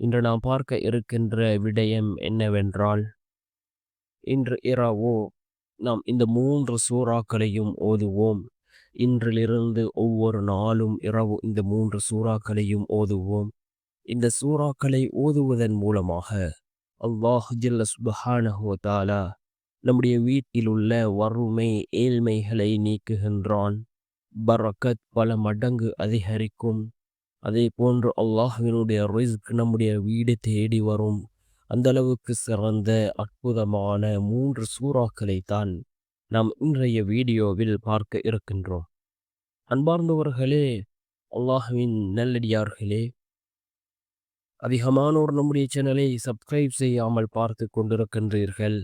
இன்று நாம் பார்க்க இருக்கின்ற விடயம் என்னவென்றால் இன்று இரவு நாம் இந்த மூன்று சூறாக்களையும் ஓதுவோம். இன்றிலிருந்து ஒவ்வொரு நாளும் இரவு இந்த மூன்று சூறாக்களையும் ஓதுவோம். இந்த சூறாக்களை ஓதுவதன் மூலமாக அல்லாஹ் ஜில்ல சுபஹானஹோதாலா நம்முடைய வீட்டில் உள்ள வறுமை ஏழ்மைகளை நீக்குகின்றான். பரக்கத் பல மடங்கு அதிகரிக்கும். அதே போன்று அல்லாஹினுடைய ரிஸ்க் நம்முடைய வீடு தேடி வரும். அந்த அளவுக்கு சிறந்த அற்புதமான மூன்று சூறாக்களை தான் நாம் இன்றைய வீடியோவில் பார்க்க இருக்கின்றோம். அன்பார்ந்தவர்களே அல்லாஹுவின் நல்லடியார்களே அதிகமானோர் நம்முடைய சேனலை சப்ஸ்கிரைப் செய்யாமல் பார்த்து கொண்டிருக்கின்றீர்கள்.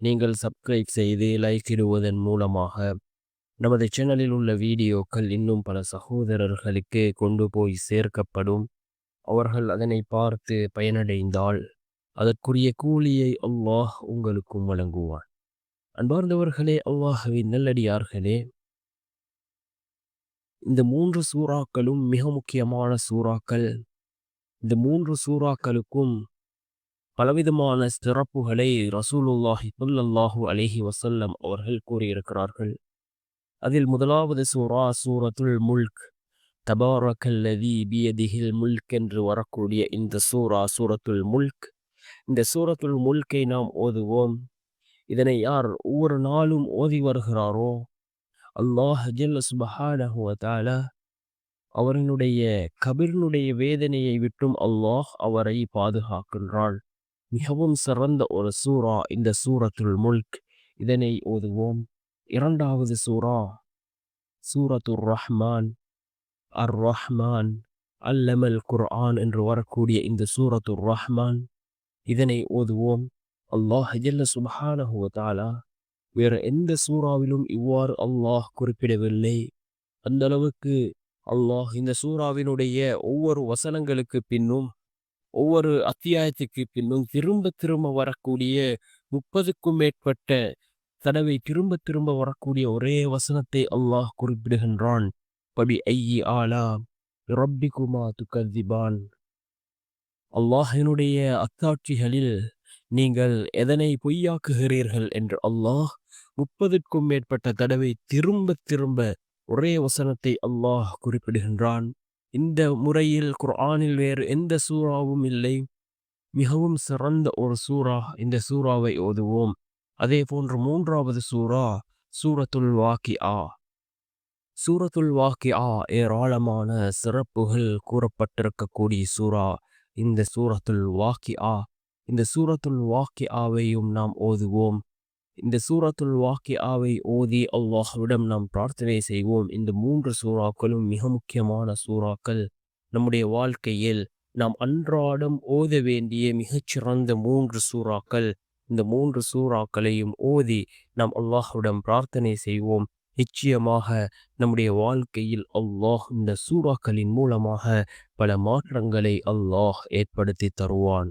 நீங்கள் சப்ஸ்கிரைப் செய்து லைக் இடுவதன் மூலமாக நமது சேனலில் உள்ள வீடியோக்கள் இன்னும் பல சகோதரர்களுக்கு கொண்டு போய் சேர்க்கப்படும். அவர்கள் அதனை பார்த்து பயனடைந்தால் அதற்குரிய கூலியை அல்லாஹ் உங்களுக்கும் வழங்குவான். அன்பார்ந்தவர்களே அல்லாஹவின் நல்லடியார்களே. இந்த மூன்று சூறாக்களும் மிக முக்கியமான சூறாக்கள். இந்த மூன்று சூறாக்களுக்கும் பலவிதமான சிறப்புகளை ரசூலுல்லாஹி சொல்லல்லாஹு அலேஹி வசல்லம் அவர்கள் கூறியிருக்கிறார்கள். அதில் முதலாவது சூரா சூரத்துல் முல்க். தபாரக்கல்லதி பியதிகில் முல்க் என்று வரக்கூடிய இந்த சூரா சூரத்துல் முல்க். இந்த சூரத்துல் முல்கை நாம் ஓதுவோம். இதனை யார் ஒவ்வொரு நாளும் ஓதி வருகிறாரோ? அல்லாஹ் ஜல்ல சுபஹானஹுவதால அவரினுடைய கபிரினுடைய வேதனையை விட்டும் அல்லாஹ் அவரை பாதுகாக்கின்றாள். மிகவும் சிறந்த ஒரு சூரா இந்த சூரத்துல் முல்க். இதனை ஓதுவோம். இரண்டாவது சூரா சூரத்துர் ரஹ்மான் அர் ரஹ்மான் அல்லமல் குர்ஆன் என்று வரக்கூடிய இந்த சூரத்துர் ரஹ்மான். இதனை ஓதுவோம். அல்லாஹ் ஜல்ல சுபஹானஹுவத்தாலா தாலா எந்த சூறாவிலும் இவ்வாறு அல்லாஹ் குறிப்பிடவில்லை. அந்த அளவுக்கு அல்லாஹ் இந்த சூறாவினுடைய ஒவ்வொரு வசனங்களுக்கு பின்னும் ஒவ்வொரு அத்தியாயத்துக்கு பின்னும் திரும்ப திரும்ப வரக்கூடிய முப்பதுக்கும் மேற்பட்ட தடவை திரும்ப திரும்ப வரக்கூடிய ஒரே வசனத்தை அல்லாஹ் குறிப்பிடுகின்றான். பபி ஐயி ஆலா ரப்பிகுமா துகதிபான் அல்லாஹினுடைய அத்தாட்சிகளில் நீங்கள் எதனை பொய்யாக்குகிறீர்கள் என்று அல்லாஹ் முப்பதுக்கும் மேற்பட்ட தடவை திரும்ப திரும்ப ஒரே வசனத்தை அல்லாஹ் குறிப்பிடுகின்றான். இந்த முறையில் குர்ஆனில் வேறு எந்த சூறாவும் இல்லை. மிகவும் சிறந்த ஒரு சூறா இந்த சூறாவை ஓதுவோம். அதே போன்று மூன்றாவது சூரா சூரத்துல் வாக்கி ஆ சூரத்துல் வாக்கி ஆ ஏராளமான சிறப்புகள் கூறப்பட்டிருக்கக்கூடிய சூரா இந்த சூரத்துல் வாக்கி ஆ இந்த சூரத்துல் வாக்கி ஆவையும் நாம் ஓதுவோம். இந்த சூரத்துல் வாக்கி ஆவை ஓதி அல்லாஹ்விடம் நாம் பிரார்த்தனை செய்வோம். இந்த மூன்று சூறாக்களும் மிக முக்கியமான சூறாக்கள். நம்முடைய வாழ்க்கையில் நாம் அன்றாடம் ஓத வேண்டிய மிகச்சிறந்த மூன்று சூறாக்கள். இந்த மூன்று சூறாக்களையும் ஓதி நாம் அல்லாஹுடன் பிரார்த்தனை செய்வோம். நிச்சயமாக நம்முடைய வாழ்க்கையில் அல்லாஹ் இந்த சூறாக்களின் மூலமாக பல மாற்றங்களை அல்லாஹ் ஏற்படுத்தி தருவான்.